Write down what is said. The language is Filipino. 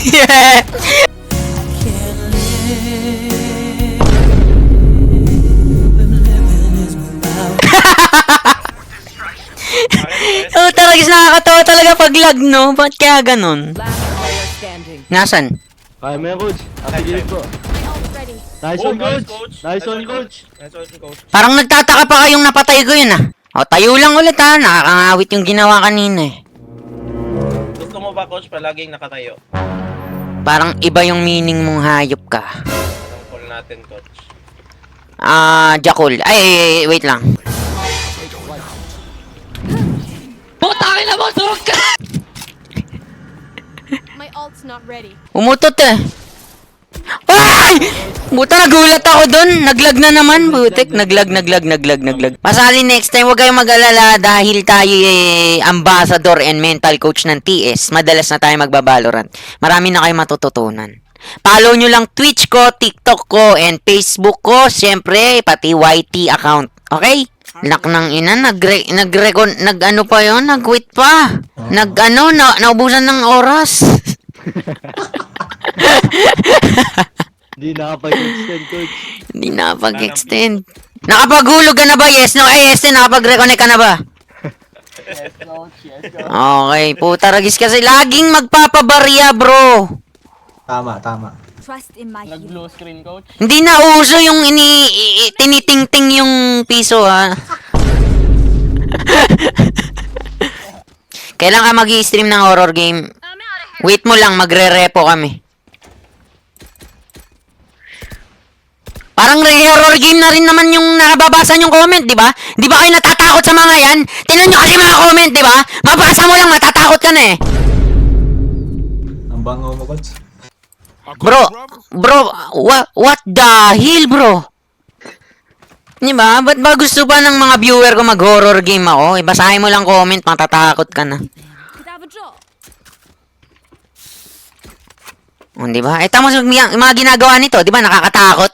oh, talaga nakakatawa talaga pag lag, no? Ba't kaya ganun? Nasan? Kaya yan, coach. Napigilid ko. Nice one, coach. Nice one, coach. Nice one, coach. Parang nagtataka pa kayong napatay ko yun, ah. O, tayo lang ulit, ha. Nakakangawit yung ginawa kanina, eh. Gusto mo ba, coach, palaging nakatayo? Parang iba yung meaning mong hayop ka. Call natin, coach? Ah, Jakul. Ay, ay, ay, wait lang. My ult's not ready. Umutot eh. Ay! Buta nagulat ako dun. Naglag na naman. Butik. Naglag, naglag, naglag, naglag. Pasali next time, huwag kayong mag-alala dahil tayo eh, ambassador and mental coach ng TS. Madalas na tayo magbabalorant. Marami na kayong matututunan. Follow nyo lang Twitch ko, TikTok ko, and Facebook ko. Siyempre, pati YT account. Okay? Lak ng ina, nagre, nagre, nag ano pa yon nag-quit pa. Nag ano, na, naubusan ng oras. Hindi nakapag-extend, coach. Hindi nakapag-extend. Nakapagulog ka na ba? Yes, no? Ay, yes, nakapag-reconnect ka na ba? Okay, puta ragis kasi laging magpapabarya, bro. Tama, tama. Trust in my healing. Hindi na uso yung ini tinitingting yung piso, ha. Kailan ka mag stream ng horror game? Wait mo lang, magre-repo kami. Parang horror game na rin naman yung nakababasa yung comment, di ba? Di ba kayo natatakot sa mga yan? Tingnan nyo kasi mga comment, di ba? Mabasa mo lang, matatakot ka na eh. Ang bango mo, coach. Bro, bro, what, what the hell, bro? Di ba? Ba't ba gusto pa ng mga viewer ko mag-horror game ako? Ibasahin mo lang comment, matatakot ka na. Could have a draw. O, di ba? Eh, tama yung mga ginagawa nito, di ba? Nakakatakot.